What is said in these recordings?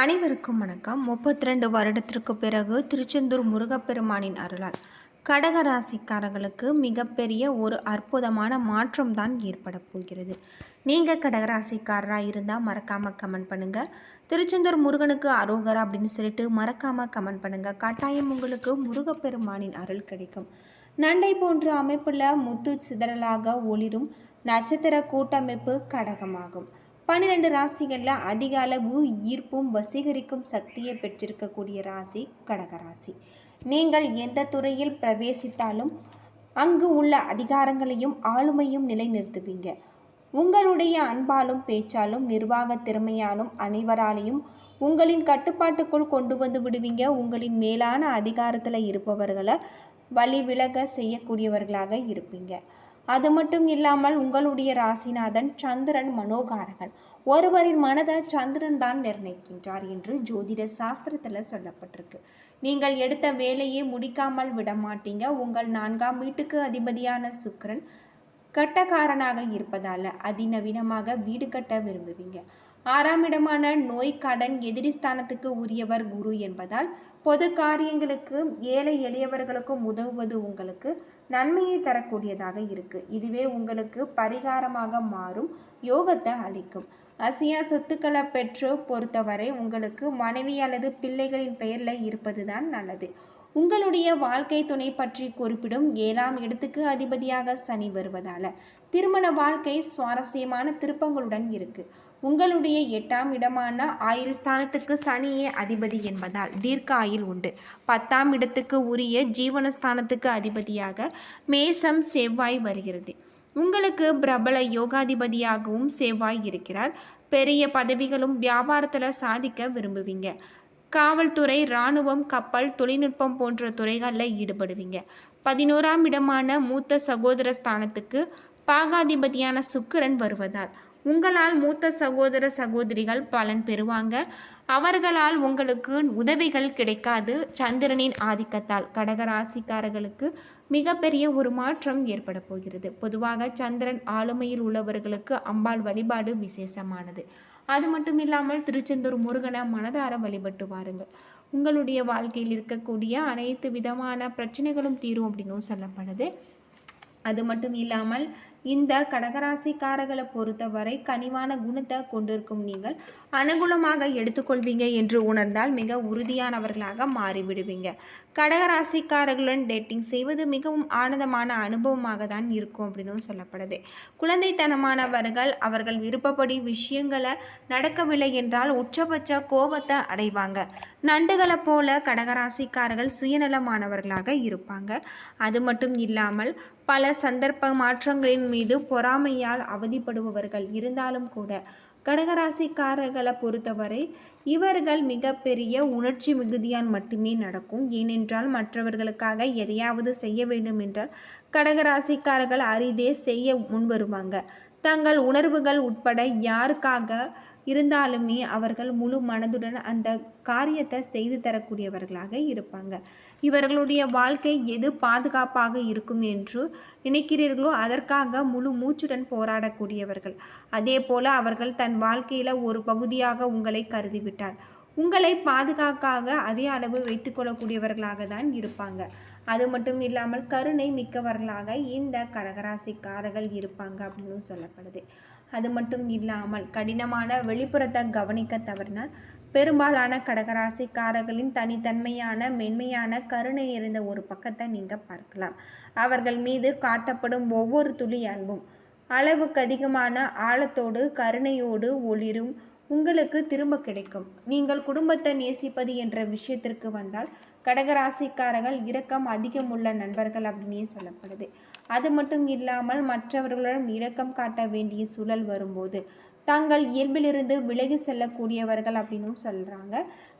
அனைவருக்கும் வணக்கம். முப்பத்தி ரெண்டு வருடத்திற்கு பிறகு திருச்செந்தூர் முருகப்பெருமானின் அருளால் கடக ராசிக்காரர்களுக்கு மிகப்பெரிய ஒரு அற்புதமான மாற்றம் தான் ஏற்பட போகிறது. நீங்கள் கடகராசிக்காரராக இருந்தால் மறக்காமல் கமெண்ட் பண்ணுங்கள் திருச்செந்தூர் முருகனுக்கு அரோகரா அப்படின்னு சொல்லிட்டு மறக்காமல் கமெண்ட் பண்ணுங்கள் கட்டாயம் உங்களுக்கு முருகப்பெருமானின் அருள் கிடைக்கும். நண்டை போன்ற அமைப்புள்ள முத்து சிதறலாக ஒளிரும் நட்சத்திர கூட்டமைப்பு கடகமாகும். பன்னிரெண்டு ராசிகளில் அதிக அளவு ஈர்ப்பும் வசீகரிக்கும் சக்தியை பெற்றிருக்கக்கூடிய ராசி கடகராசி நீங்கள் எந்த துறையில் பிரவேசித்தாலும் அங்கு உள்ள அதிகாரங்களையும் ஆளுமையும் நிலைநிறுத்துவீங்க. உங்களுடைய அன்பாலும் பேச்சாலும் நிர்வாக திறமையாலும் அனைவராலையும் உங்களின் கட்டுப்பாட்டுக்குள் கொண்டு வந்து விடுவீங்க. உங்களின் மேலான அதிகாரத்தில் இருப்பவர்களை வழி விலக செய்யக்கூடியவர்களாக இருப்பீங்க. அது மட்டும் இல்லாமல் உங்களுடைய ராசிநாதன் சந்திரன் மனோகாரகன். ஒருவரின் மனதை சந்திரன் தான் நிர்ணயிக்கின்றார் என்று ஜோதிட சாஸ்திரத்தில் சொல்லப்பட்டிருக்கு. நீங்கள் எடுத்த வேலையை முடிக்காமல் விட மாட்டீங்க. உங்கள் நான்காம் வீட்டுக்கு அதிபதியான சுக்கரன் கட்டக்காரனாக இருப்பதால் அதிநவீனமாக வீடு கட்ட விரும்புவீங்க. ஆறாம் இடமான நோய் கடன் எதிரி ஸ்தானத்துக்கு உரியவர் குரு என்பதால் பொது காரியங்களுக்கு ஏழை எளியவர்களுக்கும் உதவுவது உங்களுக்கு நன்மையை தரக்கூடியதாக இருக்கு. இதுவே உங்களுக்கு பரிகாரமாக மாறும் யோகத்தை அளிக்கும். அசியா சொத்துக்களை பெற்று பொறுத்தவரை உங்களுக்கு மனைவி அல்லது பிள்ளைகளின் பெயரில் இருப்பது தான் நல்லது. உங்களுடைய வாழ்க்கை துணை பற்றி குறிப்பிடும் ஏழாம் இடத்துக்கு அதிபதியாக சனி வருவதால திருமண வாழ்க்கை சுவாரஸ்யமான திருப்பங்களுடன் இருக்குது உங்களுடைய எட்டாம் இடமான ஆயுள் ஸ்தானத்துக்கு சனியே அதிபதி என்பதால் தீர்க்க ஆயுள் உண்டு. பத்தாம் இடத்துக்கு உரிய ஜீவனஸ்தானத்துக்கு அதிபதியாக மேசம் செவ்வாய் வருகிறது. உங்களுக்கு பிரபல யோகாதிபதியாகவும் செவ்வாய் இருக்கிறார். பெரிய பதவிகளும் வியாபாரத்தில் சாதிக்க விரும்புவீங்க. காவல்துறை இராணுவம் கப்பல் தொழில்நுட்பம் போன்ற துறைகளில் ஈடுபடுவீங்க. பதினோராம் இடமான மூத்த சகோதர ஸ்தானத்துக்கு பாகாதிபதியான சுக்கிரன் வருவதால் உங்களால் மூத்த சகோதர சகோதரிகள் பலன் பெறுவாங்க. அவர்களால் உங்களுக்கு உதவிகள் கிடைக்காது. சந்திரனின் ஆதிக்கத்தால் கடகராசிக்காரர்களுக்கு மிகப்பெரிய ஒரு மாற்றம் ஏற்பட போகிறது. பொதுவாக சந்திரன் ஆளுமையில் உள்ளவர்களுக்கு அம்பாள் வழிபாடு விசேஷமானது. அது மட்டும் இல்லாமல் திருச்செந்தூர் முருகனை மனதார வழிபட்டு வாருங்கள். உங்களுடைய வாழ்க்கையில் இருக்கக்கூடிய அனைத்து விதமான பிரச்சனைகளும் தீரும் அப்படின்னும் சொல்லப்படுது. அது மட்டும் இல்லாமல் இந்த கடகராசிக்காரர்களை பொறுத்தவரை கனிவான குணத்தை கொண்டிருக்கும் நீங்கள் அனுகூலமாக எடுத்துக்கொள்வீங்க என்று உணர்ந்தால் மிக உறுதியானவர்களாக மாறிவிடுவீங்க. கடகராசிக்காரர்களுடன் டேட்டிங் செய்வது மிகவும் ஆனந்தமான அனுபவமாக தான் இருக்கும் அப்படின்னு சொல்லப்படுது. குழந்தைத்தனமானவர்கள் அவர்கள் விருப்பப்படி விஷயங்களை நடக்கவில்லை என்றால் உச்சபட்ச கோபத்தை அடைவாங்க. நண்டுகளை போல கடகராசிக்காரர்கள் சுயநலமானவர்களாக இருப்பாங்க. அது மட்டும் இல்லாமல் பல சந்தர்ப்ப மாற்றங்களின் மீது பொறாமையால் அவதிப்படுபவர்கள் இருந்தாலும் கூட கடகராசிக்காரர்களை பொறுத்தவரை இவர்கள் மிகப்பெரிய உணர்ச்சி மிகுதியால் மட்டுமே நடக்கும். ஏனென்றால் மற்றவர்களுக்காக எதையாவது செய்ய வேண்டும் என்றால் கடகராசிக்காரர்கள் அரிதே செய்ய முன்வருவாங்க. தங்கள் உணர்வுகள் உட்பட யாருக்காக இருந்தாலுமே அவர்கள் முழு மனதுடன் அந்த காரியத்தை செய்து தரக்கூடியவர்களாக இருப்பாங்க. இவர்களுடைய வாழ்க்கை எது பாதுகாப்பாக இருக்கும் என்று நினைக்கிறீர்களோ அதற்காக முழு மூச்சுடன் போராடக்கூடியவர்கள். அதே போல அவர்கள் தன் வாழ்க்கையில் ஒரு பகுதியாக உங்களை கருதிவிட்டார். உங்களை பாதுகாக்காக அதே அளவு வைத்துக்கொள்ளக்கூடியவர்களாக தான் இருப்பாங்க. அது மட்டும் இல்லாமல் கருணை மிக்கவர்களாக இந்த கடகராசிக்காரர்கள் இருப்பாங்க அப்படின்னு சொல்லப்படுது. அது மட்டும் இல்லாமல் கடினமான வெளிப்புறத்தை கவனிக்க தவறினால் பெரும்பாலான கடகராசிக்காரர்களின் தனித்தன்மையான மென்மையான கருணை இருந்த ஒரு பக்கத்தை நீங்கள் பார்க்கலாம். அவர்கள் மீது காட்டப்படும் ஒவ்வொரு துளி அன்பும் அளவுக்கு அதிகமான ஆழத்தோடு கருணையோடு ஒளிரும் உங்களுக்கு திரும்ப கிடைக்கும். நீங்கள் குடும்பத்தை நேசிப்பது என்ற விஷயத்திற்கு வந்தால் கடகராசிக்காரர்கள் இரக்கம் அதிகம் உள்ள நண்பர்கள் அப்படின்னே சொல்லப்படுது. அது மட்டும் இல்லாமல் மற்றவர்களிடம் இரக்கம் காட்ட வேண்டிய சூழல் வரும்போது தங்கள் இயல்பிலிருந்து விலகி செல்லக்கூடியவர்கள் அப்படின்னும் சொல்கிறாங்க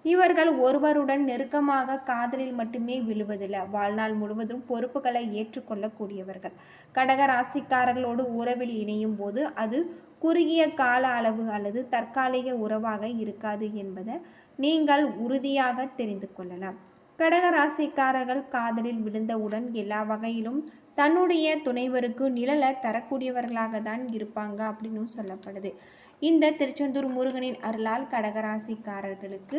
இவர்கள் ஒருவருடன் நெருக்கமாக காதலில் மட்டுமே விழுவதில்லை. வாழ்நாள் முழுவதும் பொறுப்புகளை ஏற்றுக்கொள்ளக்கூடியவர்கள். கடக ராசிக்காரர்களோடு உறவில் இணையும் போது அது குறுகிய கால அளவு அல்லது தற்காலிக உறவாக இருக்காது என்பதை நீங்கள் உறுதியாக தெரிந்து கொள்ளலாம். கடக ராசிக்காரர்கள் காதலில் விழுந்தவுடன் எல்லா வகையிலும் தன்னுடைய துணைவருக்கு நிழலை தரக்கூடியவர்களாக தான் இருப்பாங்க அப்படின்னு சொல்லப்படுது. இந்த திருச்செந்தூர் முருகனின் அருளால் கடகராசிக்காரர்களுக்கு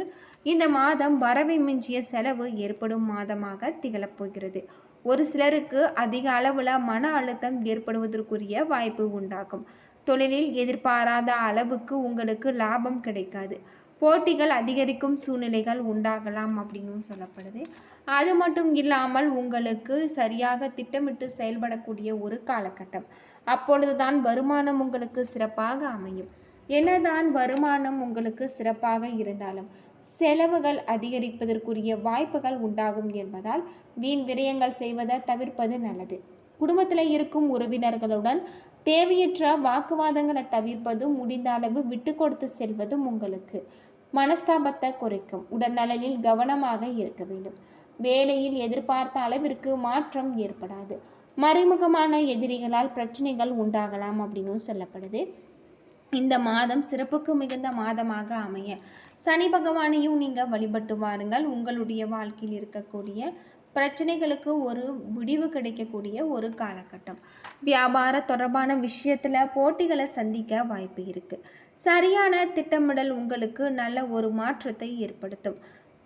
இந்த மாதம் வரவை மிஞ்சிய செலவு ஏற்படும் மாதமாக திகழப்போகிறது. ஒரு சிலருக்கு அதிக அளவில் மன அழுத்தம் ஏற்படுவதற்குரிய வாய்ப்பு உண்டாகும். தொழிலில் எதிர்பாராத அளவுக்கு உங்களுக்கு லாபம் கிடைக்காது. போட்டிகள் அதிகரிக்கும் சூழ்நிலைகள் உண்டாகலாம் அப்படின்னு சொல்லப்படுது. அது மட்டும் இல்லாமல் உங்களுக்கு சரியாக திட்டமிட்டு செயல்படக்கூடிய ஒரு காலகட்டம். அப்பொழுதுதான் வருமானம் உங்களுக்கு சிறப்பாக அமையும். என்னதான் வருமானம் உங்களுக்கு சிறப்பாக இருந்தாலும் செலவுகள் அதிகரிப்பதற்குரிய வாய்ப்புகள் உண்டாகும் என்பதால் வீண் விரயங்கள் செய்வதை தவிர்ப்பது நல்லது. குடும்பத்தில் இருக்கும் உறவினர்களுடன் தேவையற்ற வாக்குவாதங்களை தவிர்ப்பதும் முடிந்த அளவு விட்டு கொடுத்து செல்வதும் உங்களுக்கு. மனஸ்தாபத்தை குறைக்கும். உடல்நலனில் கவனமாக இருக்க வேண்டும். வேலையில் எதிர்பார்த்த அளவிற்கு மாற்றம் ஏற்படாது. மறைமுகமான எதிரிகளால் பிரச்சனைகள் உண்டாகலாம் அப்படின்னு சொல்லப்படுது. இந்த மாதம் சிறப்புக்கு மிகுந்த மாதமாக அமைய. சனி பகவானையும் நீங்கள் வழிபட்டு வாருங்கள். உங்களுடைய வாழ்க்கையில் இருக்கக்கூடிய பிரச்சனைகளுக்கு ஒரு முடிவு கிடைக்கக்கூடிய ஒரு காலகட்டம். வியாபார தொடர்பான விஷயத்தில் போட்டிகளை சந்திக்க வாய்ப்பு இருக்குது சரியான திட்டமிடல் உங்களுக்கு நல்ல ஒரு மாற்றத்தை ஏற்படுத்தும்.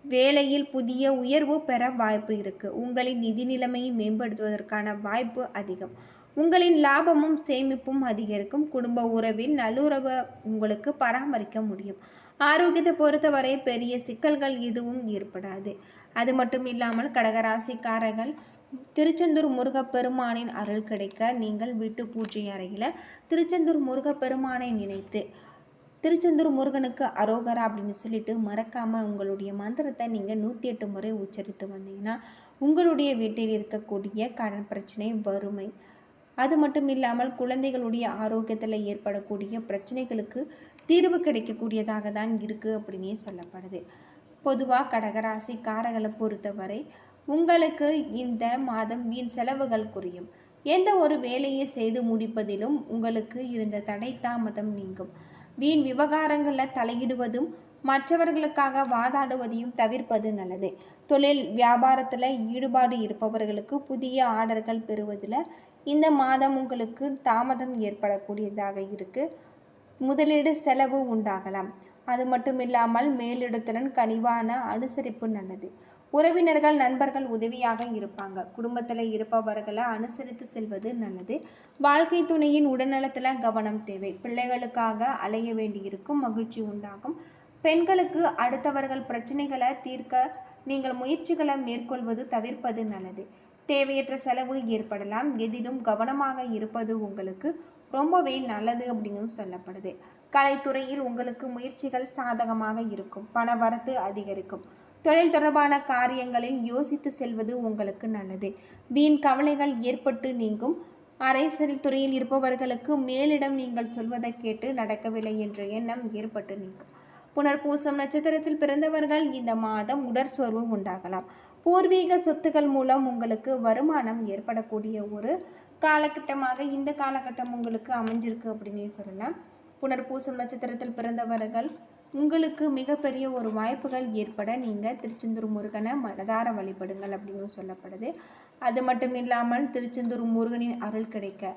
வேலையில் புதிய உயர்வு பெற வாய்ப்பு இருக்குது உங்களின் நிதி நிலைமையை மேம்படுத்துவதற்கான வாய்ப்பு அதிகம். உங்களின் லாபமும் சேமிப்பும் அதிகரிக்கும். குடும்ப உறவில் நல்லுறவை உங்களுக்கு பராமரிக்க முடியும். ஆரோக்கியத்தை பொறுத்தவரை பெரிய சிக்கல்கள் எதுவும் ஏற்படாது. அது மட்டும் இல்லாமல் கடகராசிக்காரர்கள் திருச்செந்தூர் முருகப்பெருமானின் அருள் கிடைக்க நீங்கள் வீட்டு பூஜை அறையில் திருச்செந்தூர் முருகப்பெருமானை நினைத்து திருச்செந்தூர் முருகனுக்கு அரோகரா அப்படின்னு சொல்லிட்டு மறக்காமல் உங்களுடைய மந்திரத்தை நீங்கள் நூற்றி எட்டு முறை உச்சரித்து வந்தீங்கன்னா உங்களுடைய வீட்டில் இருக்கக்கூடிய கடன் பிரச்சனை வறுமை. அது மட்டும் இல்லாமல் குழந்தைகளுடைய ஆரோக்கியத்தில் ஏற்படக்கூடிய பிரச்சனைகளுக்கு தீர்வு கிடைக்கக்கூடியதாக தான் இருக்குது அப்படின்னே சொல்லப்படுது. பொதுவாக கடகராசி காரகளை பொறுத்தவரை உங்களுக்கு இந்த மாதம் வீண் செலவுகள் குறையும். எந்த ஒரு வேலையை செய்து முடிப்பதிலும் உங்களுக்கு இருந்த தடை தாமதம் நீங்கும். வீண் விவகாரங்களில் தலையிடுவதும் மற்றவர்களுக்காக வாதாடுவதையும் தவிர்ப்பது நல்லது. தொழில் வியாபாரத்தில் ஈடுபாடு இருப்பவர்களுக்கு புதிய ஆர்டர்கள் பெறுவதில் இந்த மாதம் உங்களுக்கு தாமதம் ஏற்படக்கூடியதாக இருக்குது முதலீடு செலவு உண்டாகலாம். அது மட்டும் இல்லாமல் மேலிடத்துடன் கனிவான அனுசரிப்பு நல்லது. உறவினர்கள் நண்பர்கள் உதவியாக இருப்பாங்க. குடும்பத்தில் இருப்பவர்களை அனுசரித்து செல்வது நல்லது. வாழ்க்கை துணையின் உடல்நலத்தில் கவனம் தேவை. பிள்ளைகளுக்காக அலைய வேண்டியிருக்கும் மகிழ்ச்சி உண்டாகும். பெண்களுக்கு அடுத்தவர்கள் பிரச்சனைகளை தீர்க்க நீங்கள் முயற்சிகளை மேற்கொள்வது தவிர்ப்பது நல்லது. தேவையற்ற செலவு ஏற்படலாம். எதிலும் கவனமாக இருப்பது உங்களுக்கு ரொம்பவே நல்லது அப்படின்னு சொல்லப்படுது. கலைத்துறையில் உங்களுக்கு முயற்சிகள் சாதகமாக இருக்கும். பண வரத்து அதிகரிக்கும். தொழில் தொடர்பான காரியங்களில் யோசித்து செல்வது உங்களுக்கு நல்லது. வீண் கவலைகள் ஏற்பட்டு நீங்கும். அரசியல் துறையில் இருப்பவர்களுக்கு மேலிடம் நீங்கள் சொல்வதை கேட்டு நடக்கவில்லை என்ற எண்ணம் ஏற்பட்டு நீங்கும். புனர்பூசம் நட்சத்திரத்தில் பிறந்தவர்கள் இந்த மாதம் உடற்சோர்வு உண்டாகலாம். பூர்வீக சொத்துக்கள் மூலம் உங்களுக்கு வருமானம் ஏற்படக்கூடிய ஒரு காலகட்டமாக இந்த காலகட்டம் உங்களுக்கு அமைஞ்சிருக்கு அப்படின்னே சொல்லலாம். புனர்பூசம் நட்சத்திரத்தில் பிறந்தவர்கள் உங்களுக்கு மிகப்பெரிய ஒரு வாய்ப்புகள் ஏற்பட நீங்கள் திருச்செந்தூர் முருகனை மனதார வழிபடுங்கள் அப்படின்னு சொல்லப்படுது. அது மட்டும் இல்லாமல் திருச்செந்தூர் முருகனின் அருள் கிடைக்க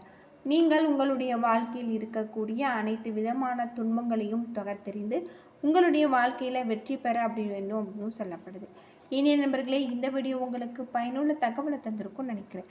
நீங்கள் உங்களுடைய வாழ்க்கையில் இருக்கக்கூடிய அனைத்து விதமான துன்பங்களையும் தொகர்த்தெறிந்து உங்களுடைய வாழ்க்கையில் வெற்றி பெற அப்படி வேண்டும் அப்படின்னு சொல்லப்படுது. இனிய நண்பர்களே இந்த வீடியோ உங்களுக்கு பயனுள்ள தகவலை தந்திருக்கும்னு நினைக்கிறேன்.